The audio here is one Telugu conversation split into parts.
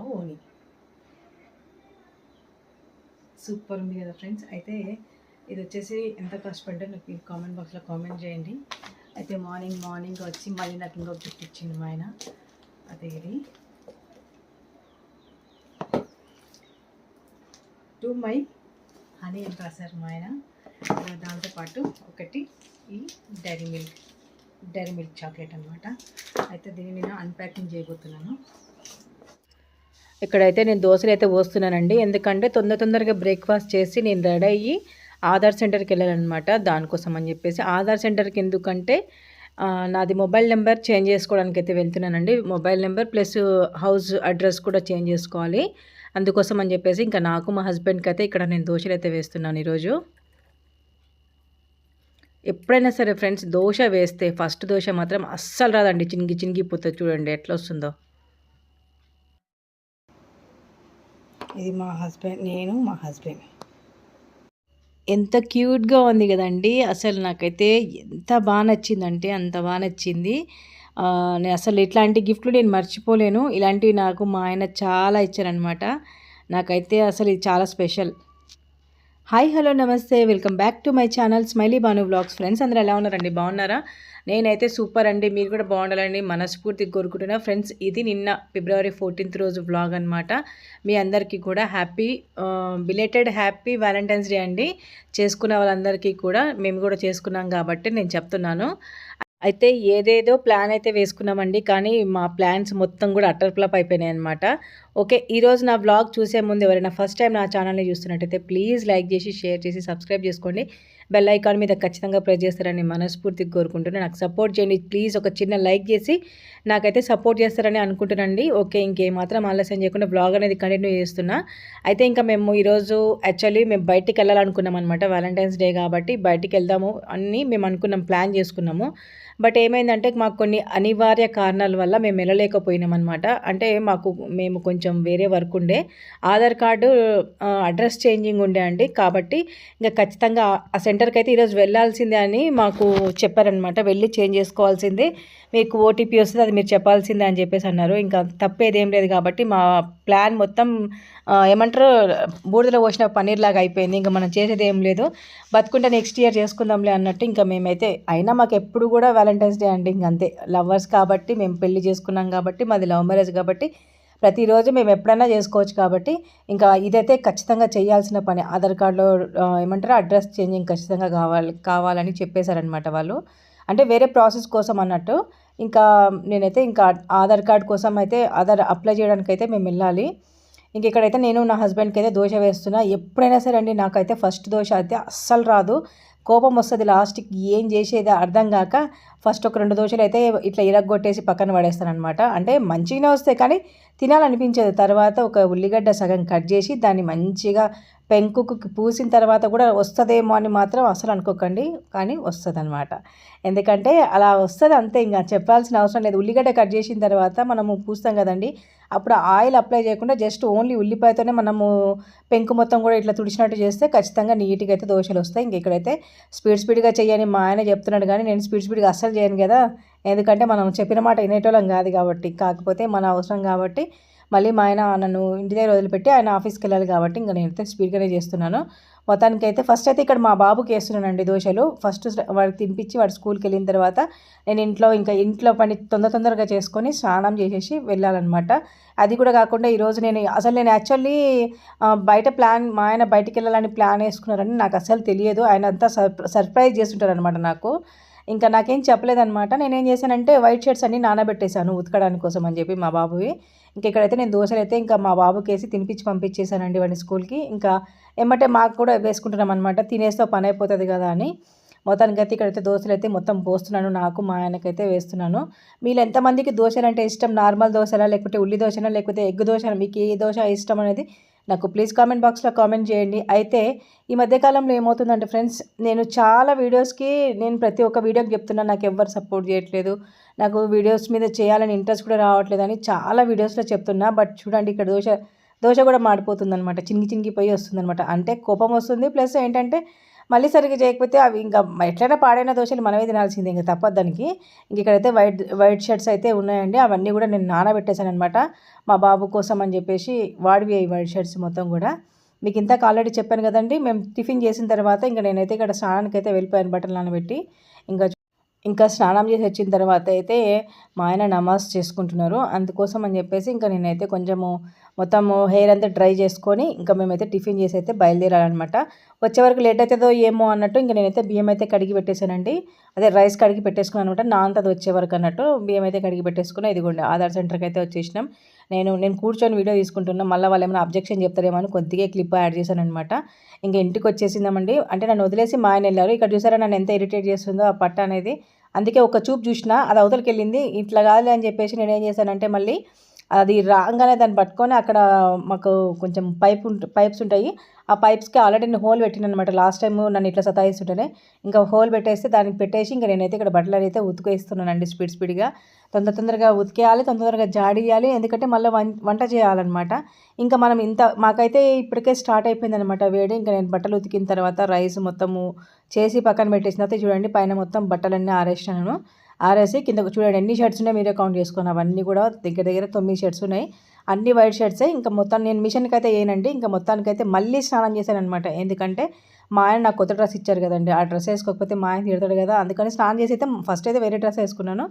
ఓని. సూపర్ ఉంది కదా ఫ్రెండ్స్. అయితే ఇది వచ్చేసి ఎంత కష్టపడ్డా నాకు కామెంట్ బాక్స్లో కామెంట్ చేయండి. అయితే మార్నింగ్ మార్నింగ్ వచ్చి మళ్ళీ నాకు ఇంకొక గిఫ్ట్ ఇచ్చింది మా ఆయన. అదే ఇది. టు మై హనీ అని రాశారు మా ఆయన. దాంతోపాటు ఒకటి ఈ Dairy Milk Dairy Milk chocolate అనమాట అయితే దీన్ని నేను అన్ప్యాకింగ్ చేయబోతున్నాను. ఇక్కడైతే నేను దోశలు అయితే పోస్తున్నానండి. ఎందుకంటే తొందర తొందరగా బ్రేక్ఫాస్ట్ చేసి నేను రెడీ అయ్యి ఆధార్ సెంటర్కి వెళ్ళాలన్నమాట. దానికోసం అని చెప్పేసి ఆధార్ సెంటర్కి ఎందుకంటే నాది మొబైల్ నెంబర్ చేంజ్ చేసుకోవడానికి అయితే వెళ్తున్నానండి. Mobile number plus house address కూడా చేంజ్ చేసుకోవాలి. అందుకోసం అని చెప్పేసి ఇంకా నాకు మా హస్బెండ్కి అయితే ఇక్కడ నేను దోశలు అయితే వేస్తున్నాను ఈరోజు. ఎప్పుడైనా సరే ఫ్రెండ్స్ దోశ వేస్తే ఫస్ట్ దోశ మాత్రం అస్సలు రాదండి. చినిగి చినిగిపోతుంది చూడండి ఎట్లా వస్తుందో. ఇది మా హస్బెండ్ నేను మా హస్బెండ్. ఎంత క్యూట్గా ఉంది కదండి. అసలు నాకైతే ఎంత బాగా నచ్చిందంటే అంత బాగా నచ్చింది. నేను అసలు ఇట్లాంటి గిఫ్ట్లు నేను మర్చిపోలేను. ఇలాంటివి నాకు మా ఆయన చాలా ఇచ్చారనమాట నాకైతే అసలు ఇది చాలా స్పెషల్. హాయ్ హలో నమస్తే. Welcome back to my channel smiley Banu vlogs. Friends అందరూ ఎలా ఉన్నారండి? బాగున్నారా? నేనైతే సూపర్ అండి. మీరు కూడా బాగుండాలని మనస్ఫూర్తి కోరుకుంటున్నా. ఫ్రెండ్స్ ఇది నిన్న ఫిబ్రవరి ఫోర్టీన్త్ రోజు వ్లాగ్ అనమాట మీ అందరికీ కూడా happy belated happy Valentine's day అండి. చేసుకున్న వాళ్ళందరికీ కూడా మేము కూడా చేసుకున్నాం కాబట్టి నేను చెప్తున్నాను. అయితే ఏదేదో ప్లాన్ అయితే వేసుకున్నామండి కానీ మా ప్లాన్స్ మొత్తం కూడా అటర్ అయిపోయినాయి అనమాట ఓకే ఈరోజు నా బ్లాగ్ చూసే ముందు ఎవరైనా ఫస్ట్ టైం నా ఛానల్ని చూస్తున్నట్టయితే ప్లీజ్ లైక్ చేసి షేర్ చేసి సబ్స్క్రైబ్ చేసుకోండి. బెల్ ఐకాన్ మీద ఖచ్చితంగా ప్రెస్ చేస్తారని మనస్ఫూర్తిగా కోరుకుంటున్నాను నాకు సపోర్ట్ చేయండి ప్లీజ్ ఒక చిన్న లైక్ చేసి నాకైతే సపోర్ట్ చేస్తారని అనుకుంటున్నాండి ఓకే ఇంకేమాత్రం ఆలస్యం చేయకుండా బ్లాగ్ అనేది కంటిన్యూ చేస్తున్నా. అయితే ఇంకా మేము ఈరోజు యాక్చువల్లీ మేము బయటికి వెళ్ళాలనుకున్నాం అనమాట వ్యాలంటైన్స్ డే కాబట్టి బయటికి వెళ్దాము అని మేము అనుకున్నాం ప్లాన్ చేసుకున్నాము. బట్ ఏమైందంటే మాకు కొన్ని అనివార్య కారణాల వల్ల మేము వెళ్ళలేకపోయినాం అనమాట అంటే మాకు మేము కొంచెం వేరే వర్క్ ఉండే. ఆధార్ కార్డు అడ్రస్ చేంజింగ్ ఉండే అండి. కాబట్టి ఇంకా ఖచ్చితంగా ఆ సెంటర్కి అయితే ఈరోజు వెళ్ళాల్సిందే అని మాకు చెప్పారనమాట వెళ్ళి చేంజ్ చేసుకోవాల్సిందే. మీకు ఓటీపీ వస్తుంది అది మీరు చెప్పాల్సిందే అని చెప్పేసి అన్నారు. ఇంకా తప్పేదేం లేదు కాబట్టి మా ప్లాన్ మొత్తం ఏమంటారు బూడిదలో పోసిన పన్నీర్ లాగా అయిపోయింది ఇంకా మనం చేసేది ఏం లేదు. బతుకుంటే నెక్స్ట్ ఇయర్ చేసుకుందాంలే అన్నట్టు ఇంకా మేమైతే అయినా మాకు ఎప్పుడు కూడా వ్యాలంటైన్స్ డే అండి ఇంక అంతే. లవర్స్ కాబట్టి మేము పెళ్ళి చేసుకున్నాం కాబట్టి మాది లవ్ మ్యారేజ్ కాబట్టి ప్రతిరోజు మేము ఎప్పుడైనా చేసుకోవచ్చు కాబట్టి ఇంకా ఇదైతే ఖచ్చితంగా చేయాల్సిన పని. ఆధార్ కార్డులో ఏమంటారు అడ్రస్ చేంజింగ్ ఖచ్చితంగా కావాలి కావాలని చెప్పేశారనమాట వాళ్ళు. అంటే వేరే ప్రాసెస్ కోసం అన్నట్టు ఇంకా నేనైతే ఇంకా ఆధార్ కార్డ్ కోసం అయితే ఆధార్ అప్లై చేయడానికి అయితే మేము వెళ్ళాలి. ఇంక ఇక్కడైతే నేను నా హస్బెండ్కి అయితే దోశ వేస్తున్నా ఎప్పుడైనా సరే అండి నాకైతే ఫస్ట్ దోశ అయితే అస్సలు రాదు. కోపం వస్తుంది లాస్ట్కి ఏం చేసేది అర్థం కాక ఫస్ట్ ఒక రెండు దోశలు అయితే ఇట్లా ఇరగొట్టేసి పక్కన పడేస్తాను అనమాట అంటే మంచిగానే వస్తాయి కానీ తినాలనిపించేది. తర్వాత ఒక ఉల్లిగడ్డ సగం కట్ చేసి దాన్ని మంచిగా పెంకుకు పూసిన తర్వాత కూడా వస్తుందేమో అని మాత్రం అసలు అనుకోకండి. కానీ వస్తుంది అనమాట ఎందుకంటే అలా వస్తుంది అంతే. ఇంకా చెప్పాల్సిన అవసరం లేదు. ఉల్లిగడ్డ కట్ చేసిన తర్వాత మనము పూస్తాం కదండి. అప్పుడు ఆయిల్ అప్లై చేయకుండా జస్ట్ ఓన్లీ ఉల్లిపాయతోనే మనము పెంకు మొత్తం కూడా ఇట్లా తుడిచినట్టు చేస్తే ఖచ్చితంగా నీట్గా అయితే దోశలు వస్తాయి. ఇంక ఇక్కడైతే స్పీడ్ స్పీడ్గా చేయని మా ఆయన చెప్తున్నాడు కానీ నేను స్పీడ్ స్పీడ్గా అస్సలు చేయను కదా. ఎందుకంటే మనం చెప్పిన మాట వినేటోళ్ళం కాదు కాబట్టి. కాకపోతే మన అవసరం కాబట్టి మళ్ళీ మా ఆయన నన్ను ఇంటి దగ్గర వదిలిపెట్టి ఆయన ఆఫీస్కి వెళ్ళాలి కాబట్టి ఇంకా నేనైతే స్పీడ్గానే చేస్తున్నాను. మొత్తానికి అయితే ఫస్ట్ అయితే ఇక్కడ మా బాబుకి వేస్తున్నానండి దోశలు ఫస్ట్ వాడికి తినిపించి వాడు స్కూల్కి వెళ్ళిన తర్వాత నేను ఇంట్లో ఇంకా ఇంట్లో పని తొందర తొందరగా చేసుకొని స్నానం చేసేసి వెళ్ళాలన్నమాట. అది కూడా కాకుండా ఈరోజు నేను అసలు నేను యాక్చువల్లీ బయట ప్లాన్ మా ఆయన బయటికి వెళ్ళాలని ప్లాన్ వేసుకున్నారని నాకు అసలు తెలియదు. ఆయన అంతా సర్ సర్ప్రైజ్ చేస్తుంటారు అనమాట నాకు. ఇంకా నాకేం చెప్పలేదన్నమాట. నేనేం చేశానంటే వైట్ షర్ట్స్ అన్ని నానబెట్టేశాను ఉతకడానికి కోసం అని చెప్పి మా బాబువి. ఇంకా ఇక్కడైతే నేను దోశలు అయితే ఇంకా మా బాబుకి వేసి తినిపించి పంపించేశానండి వాడిని స్కూల్కి. ఇంకా ఏమంటే మాకు కూడా వేసుకుంటున్నాం అనమాట తినేస్తే పని అయిపోతుంది కదా అని. మొత్తానికి అయితే ఇక్కడైతే దోశలు అయితే మొత్తం పోస్తున్నాను. నాకు మా ఆయనకైతే వేస్తున్నాను. మీరు ఎంతమందికి దోశలు అంటే ఇష్టం? నార్మల్ దోశలా లేకపోతే ఉల్లి దోశనా? లేకపోతే ఎగ్ దోశ మీకు ఏ దోశ ఇష్టం అనేది నాకు ప్లీజ్ కామెంట్ బాక్స్లో కామెంట్ చేయండి. అయితే ఈ మధ్యకాలంలో ఏమవుతుందంటే ఫ్రెండ్స్ నేను చాలా వీడియోస్కి నేను ప్రతి ఒక్క వీడియోకి చెప్తున్నా నాకు ఎవ్వరు సపోర్ట్ చేయట్లేదు. నాకు వీడియోస్ మీద చేయాలని ఇంట్రెస్ట్ కూడా రావట్లేదు అని చాలా వీడియోస్లో చెప్తున్నా. బట్ చూడండి ఇక్కడ దోశ దోశ కూడా మాడిపోతుంది అనమాట చినిగి చినిగిపోయి వస్తుందనమాట అంటే కోపం వస్తుంది ప్లస్ ఏంటంటే మళ్ళీ సరిగ్గా చేయకపోతే అవి ఇంకా ఎట్లయినా పాడైన దోశలు మనమే తినాల్సిందే ఇంకా తప్పదు దానికి. ఇంక ఇక్కడైతే వైట్ వైట్ షర్ట్స్ అయితే ఉన్నాయండి. అవన్నీ కూడా నేను నానబెట్టేశాను అనమాట మా బాబు కోసం అని చెప్పేసి వాడివి అయ్యి వైట్ షర్ట్స్ మొత్తం కూడా. మీకు ఇంతకు ఆల్రెడీ చెప్పాను కదండి మేము టిఫిన్ చేసిన తర్వాత ఇంకా నేనైతే ఇక్కడ స్నానానికి అయితే వెళ్ళిపోయాను బట్టలు నానబెట్టి. ఇంకా ఇంకా స్నానం చేసి వచ్చిన తర్వాత అయితే మా ఆయన నమాజ్ చేసుకుంటున్నారు. అందుకోసం అని చెప్పేసి ఇంకా నేనైతే కొంచెము మొత్తము హెయిర్ అంతా డ్రై చేసుకొని ఇంకా మేమైతే టిఫిన్ చేసి అయితే బయలుదేరాలన్నమాట. వచ్చే వరకు లేట్ అవుతుందో ఏమో అన్నట్టు ఇంకా నేనైతే బియ్యం అయితే కడిగి పెట్టేశానండి. అదే రైస్ కడిగి పెట్టేసుకున్నాను అనమాట నాంతది వచ్చే వరకు అన్నట్టు బియ్యం అయితే కడిగి పెట్టేసుకుని ఇదిగోండి ఆధార్ సెంటర్కి అయితే వచ్చేసినాం. నేను నేను కూర్చొని వీడియో తీసుకుంటున్నా మళ్ళీ వాళ్ళు ఏమైనా అబ్జెక్షన్ చెప్తారేమో అని కొద్దిగా క్లిప్ యాడ్ చేశాను అనమాట ఇంకా ఇంటికి వచ్చేసిందామండి. అంటే నన్ను వదిలేసి మా ఆయన వెళ్ళారు. ఇక్కడ చూసారా నన్ను ఎంత ఇరిటేట్ చేస్తుందో ఆ పట్ట అనేది. అందుకే ఒక చూపు చూసినా అది అవతలకి వెళ్ళింది. ఇట్లా కాదు అని చెప్పేసి నేను ఏం చేశానంటే మళ్ళీ అది రాగానే దాన్ని పట్టుకొని అక్కడ మాకు కొంచెం పైప్ పైప్స్ ఉంటాయి. ఆ పైప్స్కి ఆల్రెడీ నేను హోల్ పెట్టిన అనమాట లాస్ట్ టైం నన్ను ఇట్లా సతాయిస్తుంటేనే. ఇంకా హోల్ పెట్టేస్తే దానికి పెట్టేసి ఇంకా నేనైతే ఇక్కడ బట్టలు అయితే ఉతికేస్తున్నానండి స్పీడ్ స్పీడ్గా. తొందర తొందరగా ఉతికేయాలి తొందర తొందరగా జాడియాలి ఎందుకంటే మళ్ళీ వంట చేయాలన్నమాట. ఇంకా మనం ఇంత మాకైతే ఇప్పటికే స్టార్ట్ అయిపోయింది అనమాట వేడి. ఇంకా నేను బట్టలు ఉతికిన తర్వాత రైస్ మొత్తము చేసి పక్కన పెట్టేసిన తర్వాత చూడండి పైన మొత్తం బట్టలన్నీ ఆరేసినాను. ఆరేసి కింద చూడండి ఎన్ని షర్ట్స్ ఉన్నాయి మీరే కౌంట్ చేసుకుని? అవన్నీ కూడా దగ్గర దగ్గర తొమ్మిది షర్ట్స్ ఉన్నాయి. అన్ని వైట్ షర్ట్సే ఇంకా మొత్తం నేను మిషన్కి అయితే వేయనండి. ఇంకా మొత్తానికైతే మళ్ళీ స్నానం చేశాను అనమాట ఎందుకంటే మా ఆయన నాకు కొత్త డ్రెస్ ఇచ్చారు కదండి. ఆ డ్రెస్ వేసుకోకపోతే మా ఆయన తిడతాడు కదా. అందుకని స్నానం చేసి అయితే ఫస్ట్ అయితే వేరే డ్రెస్ వేసుకున్నాను.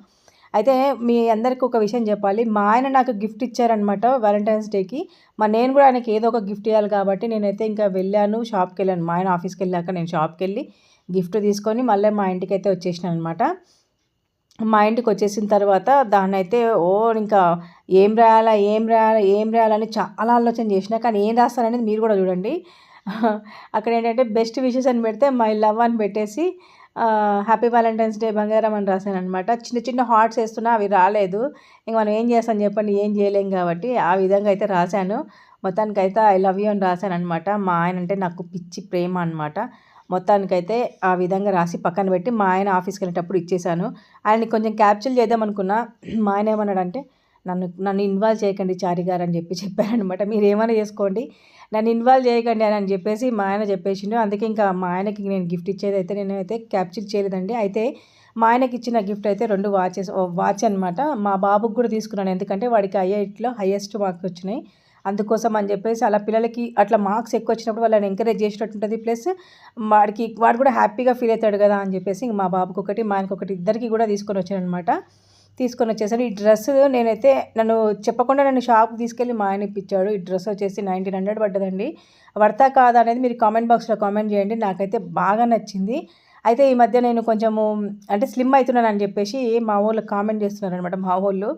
అయితే మీ అందరికీ ఒక విషయం చెప్పాలి. మా ఆయన నాకు గిఫ్ట్ ఇచ్చారనమాట వ్యాలంటైన్స్ డేకి. మా నేను కూడా ఆయనకి ఏదో ఒక గిఫ్ట్ ఇవ్వాలి కాబట్టి నేనైతే ఇంకా వెళ్ళాను షాప్కి వెళ్ళాను. మా ఆయన ఆఫీస్కి వెళ్ళాక నేను షాప్కి వెళ్ళి గిఫ్ట్ తీసుకొని మళ్ళీ మా ఇంటికి అయితే వచ్చేసాను అనమాట మా ఇంటికి వచ్చేసిన తర్వాత దాన్ని అయితే ఓ ఇంకా ఏం రాయాలా ఏం రాయాలా ఏం రాయాలని చాలా ఆలోచన చేసిన. కానీ ఏం రాస్తాననేది మీరు కూడా చూడండి. అక్కడ ఏంటంటే బెస్ట్ విషెస్ అని పెడితే మై లవ్ అని పెట్టేసి హ్యాపీ వ్యాలంటైన్స్ డే బంగారం అని రాశాను అనమాట చిన్న చిన్న హార్ట్స్ వేస్తున్నా అవి రాలేదు. ఇంక మనం ఏం చేస్తాం చెప్పండి ఏం చేయలేం కాబట్టి ఆ విధంగా అయితే రాశాను. మొత్తానికైతే ఐ లవ్ యూ అని రాశాను అనమాట మా ఆయన అంటే నాకు పిచ్చి ప్రేమ అనమాట మొత్తానికైతే ఆ విధంగా రాసి పక్కన పెట్టి మా ఆయన ఆఫీస్కి వెళ్ళేటప్పుడు ఇచ్చేసాను ఆయన్ని కొంచెం క్యాప్చర్ చేద్దాం అనుకున్నా మా ఆయన ఏమన్నాడంటే నన్ను నన్ను ఇన్వాల్వ్ చేయకండి చారి గారు అని చెప్పి చెప్పారనమాట మీరు ఏమైనా చేసుకోండి నన్ను ఇన్వాల్వ్ చేయకండి అని చెప్పేసి మా ఆయన చెప్పేసిండు. అందుకే ఇంకా మా ఆయనకి నేను గిఫ్ట్ ఇచ్చేది అయితే నేను అయితే క్యాప్చర్ చేయలేదండి. అయితే మా ఆయనకి ఇచ్చిన గిఫ్ట్ అయితే రెండు వాచెస్ వాచ్ అనమాట మా బాబుకి కూడా తీసుకున్నాను. ఎందుకంటే వాడికి ఐఐటిలో హయ్యెస్ట్ మార్క్స్ వచ్చినాయి. అందుకోసం అని చెప్పేసి అలా పిల్లలకి అట్లా మార్క్స్ ఎక్కువ వచ్చినప్పుడు వాళ్ళని ఎంకరేజ్ చేసినట్టు ఉంటుంది ప్లస్ వాడికి వాడు కూడా హ్యాపీగా ఫీల్ అవుతాడు కదా అని చెప్పేసి మా బాబుకి ఒకటి మా ఆయనకి ఒకటి ఇద్దరికి కూడా తీసుకొని వచ్చాను అనమాట తీసుకొని వచ్చేసాను ఈ డ్రెస్ నేనైతే నన్ను చెప్పకుండా నన్ను షాప్కి తీసుకెళ్ళి మా ఆయన ఇప్పించాడు ఈ డ్రెస్ వచ్చేసి నైన్టీన్ హండ్రెడ్ పడ్డదండి. వర్తా కాదా అనేది మీరు కామెంట్ బాక్స్లో కామెంట్ చేయండి. నాకైతే బాగా నచ్చింది. అయితే ఈ మధ్య నేను కొంచెము అంటే స్లిమ్ అవుతున్నాను అని చెప్పేసి మా ఊళ్ళో కామెంట్ చేస్తున్నారు అనమాట మా ఊళ్ళు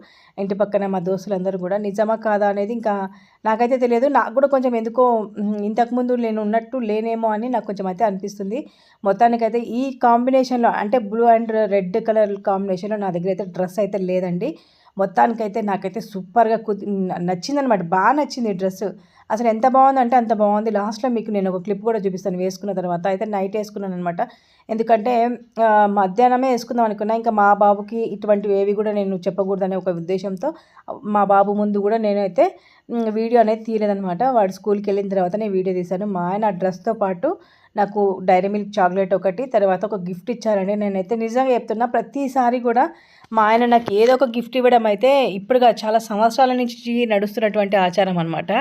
ఇంటి పక్కన మా దోస్తులందరూ కూడా. నిజమా కాదా అనేది ఇంకా నాకైతే తెలియదు. నాకు కూడా కొంచెం ఎందుకో ఇంతకుముందు నేను ఉన్నట్టు లేనేమో అని నాకు కొంచెం అయితే అనిపిస్తుంది. మొత్తానికైతే ఈ కాంబినేషన్లో అంటే బ్లూ అండ్ రెడ్ కలర్ కాంబినేషన్లో నా దగ్గర అయితే డ్రెస్ అయితే లేదండి. మొత్తానికైతే నాకైతే సూపర్గా కు నచ్చిందనమాట బాగా నచ్చింది ఈ డ్రెస్ అసలు ఎంత బాగుందంటే అంత బాగుంది. లాస్ట్లో మీకు నేను ఒక క్లిప్ కూడా చూపిస్తాను. వేసుకున్న తర్వాత అయితే నైట్ వేసుకున్నాను అనమాట ఎందుకంటే మధ్యాహ్నమే వేసుకుందాం అనుకున్నా. ఇంకా మా బాబుకి ఇటువంటివి ఏవి కూడా నేను చెప్పకూడదనే ఒక ఉద్దేశంతో మా బాబు ముందు కూడా నేనైతే వీడియో అనేది తీయలేదనమాట వాడు స్కూల్కి వెళ్ళిన తర్వాత నేను వీడియో తీశాను. మా ఆయన డ్రెస్తో పాటు నాకు డైరీ మిల్క్ చాక్లెట్ ఒకటి తర్వాత ఒక గిఫ్ట్ ఇచ్చారండి నేనైతే నిజంగా చెప్తున్నా. ప్రతిసారి కూడా మా ఆయన నాకు ఏదో ఒక గిఫ్ట్ ఇవ్వడం అయితే ఇప్పుడుగా చాలా సంవత్సరాల నుంచి నడుస్తున్నటువంటి ఆచారం అనమాట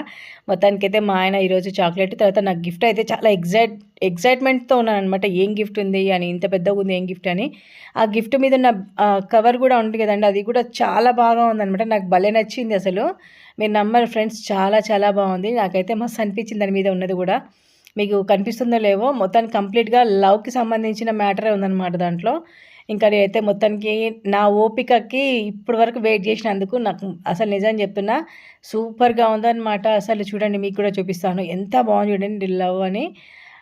మొత్తానికైతే మా ఆయన ఈరోజు చాక్లెట్ తర్వాత నాకు గిఫ్ట్ అయితే చాలా ఎగ్జైట్ ఎగ్జైట్మెంట్తో ఉన్నాను అనమాట ఏం గిఫ్ట్ ఉంది అని ఇంత పెద్దగా ఉంది ఏం గిఫ్ట్ అని. ఆ గిఫ్ట్ మీద ఉన్న కవర్ కూడా ఉంటుంది కదండి అది కూడా చాలా బాగా ఉందనమాట నాకు భలే నచ్చింది అసలు. మీరు నమ్మరు ఫ్రెండ్స్ చాలా చాలా బాగుంది. నాకైతే మస్తు అనిపించింది దాని మీద ఉన్నది కూడా. మీకు కనిపిస్తుందో లేవో మొత్తానికి కంప్లీట్గా లవ్కి సంబంధించిన మ్యాటరే ఉందన్నమాట దాంట్లో. ఇంకా నేనైతే మొత్తానికి నా ఓపికకి ఇప్పటి వరకు వెయిట్ చేసినందుకు నాకు అసలు నిజం చెప్తున్నా సూపర్గా ఉందన్నమాట. అసలు చూడండి మీకు కూడా చూపిస్తాను. ఎంత బాగుంది చూడండి లవ్ అని.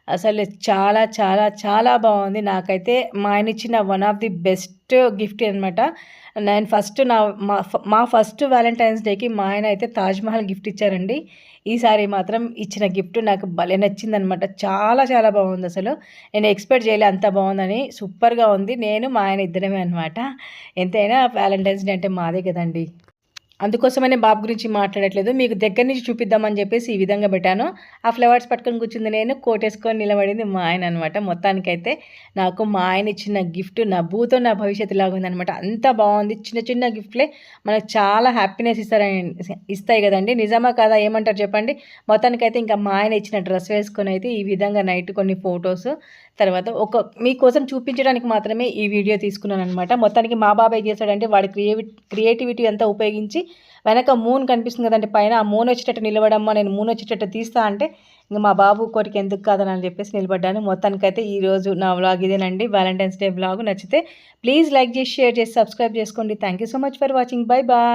అసలు చాలా చాలా చాలా బాగుంది. నాకైతే మా ఆయన ఇచ్చిన one of the best gift అనమాట నేను ఫస్ట్ నా మా మా ఫస్ట్ వ్యాలంటైన్స్ డేకి మా ఆయన అయితే తాజ్మహల్ గిఫ్ట్ ఇచ్చారండి. ఈసారి మాత్రం ఇచ్చిన గిఫ్ట్ నాకు భలే నచ్చిందనమాట చాలా చాలా బాగుంది అసలు. నేను ఎక్స్పెక్ట్ చేయలే అంత బాగుందని. సూపర్గా ఉంది. నేను మా ఆయన ఇద్దరమే అనమాట ఎంతైనా వ్యాలంటైన్స్ డే అంటే మాదే కదండి. అందుకోసమనే బాబు గురించి మాట్లాడట్లేదు. మీకు దగ్గర నుంచి చూపిద్దామని చెప్పేసి ఈ విధంగా పెట్టాను. ఆ ఫ్లవర్స్ పట్టుకొని కూర్చుంది నేను కోటేసుకొని నిలబడింది మా ఆయన అనమాట మొత్తానికైతే నాకు మా ఆయన ఇచ్చిన గిఫ్ట్ నా భూతో నా భవిష్యత్తు లాగా ఉందనమాట అంత బాగుంది. చిన్న చిన్న గిఫ్ట్లే మనకు చాలా హ్యాపీనెస్ ఇస్తారని ఇస్తాయి కదండి. నిజమా కదా? ఏమంటారు చెప్పండి. మొత్తానికైతే ఇంకా మా ఆయన ఇచ్చిన డ్రెస్ వేసుకొని అయితే ఈ విధంగా నైట్ కొన్ని ఫొటోస్ తర్వాత ఒక మీకోసం చూపించడానికి మాత్రమే ఈ వీడియో తీసుకున్నాను అనమాట మొత్తానికి మా బాబాయ్ చేశాడంటే వాడి క్రియేటి క్రియేటివిటీ అంతా ఉపయోగించి వెనక మూన్ కనిపిస్తుంది కదండి పైన ఆ మూన్ వచ్చేటట్టు నిలబడమ్మా నేను మూన్ వచ్చేటట్టు తీస్తా అంటే ఇంకా మా బాబు కోరిక ఎందుకు కాదని అని చెప్పేసి నిలబడ్డాను. మొత్తానికైతే ఈరోజు నా వ్లాగ్ ఇదేనండి. వ్యాలంటైన్స్ డే వ్లాగ్ నచ్చితే ప్లీజ్ లైక్ చేసి షేర్ చేసి సబ్స్క్రైబ్ చేసుకోండి. Thank you so much for watching bye bye